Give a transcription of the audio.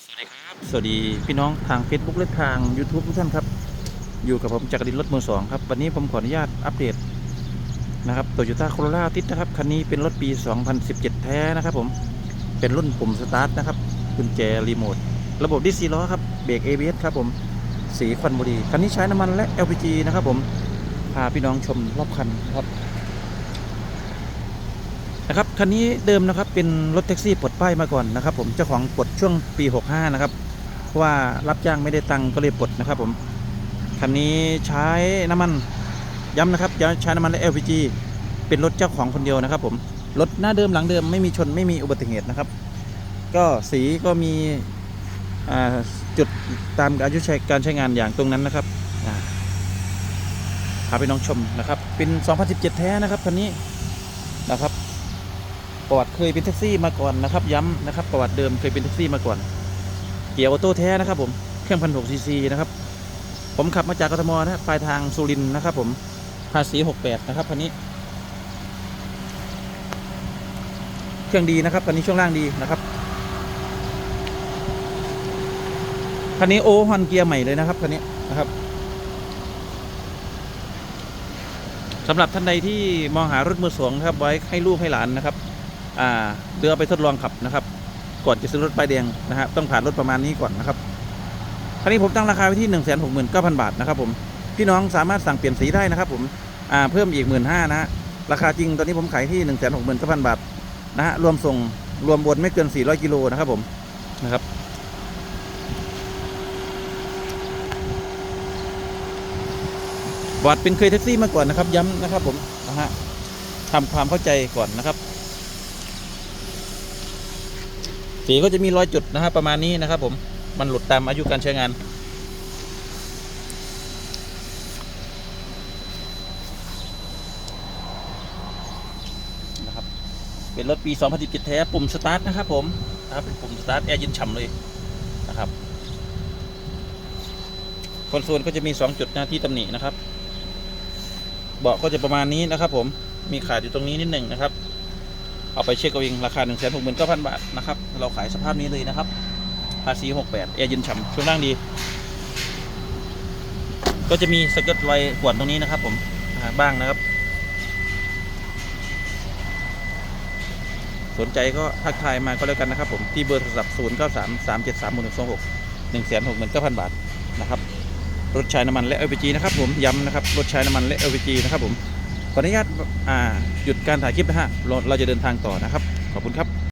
สวัสดีครับ สวัสดีพี่น้องทาง Facebook และทาง YouTube ทุกท่านครับ อยู่กับผมจักรินรถมือสองครับ วันนี้ผมขออนุญาตอัปเดตนะครับโตโยต้าโคโรล่าติดนะครับ คันนี้เป็นรถปี 2017 แท้นะครับผม เป็นรุ่นปุ่มสตาร์ทนะครับ กุญแจรีโมท ระบบดิสซีล้อครับ เบรก ABS ครับผม สีควันบุหรีคันนี้ใช้น้ำมันและ LPG นะครับผม พาพี่น้องชมรอบคันครับ นะครับคันนี้เดิมนะครับเป็นรถแท็กซี่ปลดป้ายมาก่อนนะครับ ผมเจ้าของปลดช่วงปี 65 นะครับเพราะว่ารับจ้างไม่ได้ตังค์ก็เลยปลดนะครับผมคันนี้ใช้น้ำมันย้ำนะครับใช้น้ำมันและ LPG เป็นรถเจ้าของคนเดียวนะครับ ผมรถหน้าเดิมหลังเดิมไม่มีชนไม่มีอุบัติเหตุนะครับ ก็สีก็มีจุดตามอายุใช้การใช้งานอย่างตรงนั้นนะครับพาไปน้องชมนะครับ เป็น 2017 แท้นะครับคันนี้นะครับ ประวัติเคยเป็นแท็กซี่มาก่อนนะครับย้ำนะครับประวัติเดิมเคยเป็นแท็กซี่มาก่อน เกียร์ออโต้แท้นะครับผมเครื่องพันหกซีซีนะครับผมขับมาจากกทมนะปลายทางสุรินนะครับผมภาษี68นะครับคันนี้ เครื่องดีนะครับคันนี้ช่วงล่างดีนะครับคันนี้โอฮอนเกียร์ใหม่เลยนะครับคันนี้นะครับสำหรับท่านใดที่มองหารถมือสองนะครับไว้ให้ลูกให้หลานนะครับ เรือไปทดลองขับนะครับ ก่อนจะซื้อรถป้ายแดงนะฮะต้องผ่านรถประมาณนี้ก่อนนะครับคราวนี้ผมตั้งราคาไว้ที่1นึ่งแสนหกหมื่นเก้าพันบาทนะครับผมพี่น้องสามารถสั่งเปลี่ยนสีได้นะครับผมเพิ่มอีกหมื่นห้านะฮะราคาจริงตอนนี้ผมขายที่1นึ่งแสนหกหมื่นเก้าพันบาทนะฮะรวมส่งรวมวนไม่เกิน 400 กิโลนะครับผมนะครับบอดเป็นเคยแท็กซี่มาก่อนนะครับ ย้ำนะครับผมนะฮะทำความเข้าใจก่อนนะครับ สีก็จะมีรอยจุดนะครับประมาณนี้นะครับ ผมมันหลุดตามอายุการใช้งาน นะครับ เป็นรถปี 2017 แท้ปุ่มสตาร์ทนะครับผมนะครับเป็นปุ่มสตาร์ทแอร์เย็นฉ่ำเลยนะครับคอนโซลก็จะมี 2 จุดหน้าที่ตำหนินะครับ เบาะก็จะประมาณนี้นะครับ ผมมีขาดอยู่ตรงนี้นิดหนึ่งนะครับ เอาไปเช็คเอาเองราคา1 6 9 0 0 0บาทนะครับ เราขายสภาพนี้เลยนะครับ ภาษี68แอร์เย็นฉ่ำช่วงล่างดี ก็จะมีสเกิร์ตไวขวดตรงนี้นะครับ ผมบ้างนะครับ สนใจก็ทักทายมาก็แล้วกันนะครับ ผมที่เบอร์โทรศัพท์0 9 3 3 7 3 1 2 6 1 6 9 0 0 0บาทนะครับรถใช้น้ำมันและ LPG นะครับผมย้ำนะครับรถใช้น้ำมันและ LPG นะครับผม ขออนุญาตหยุดการถ่ายคลิปนะฮะเราจะเดินทางต่อนะครับ ขอบคุณครับ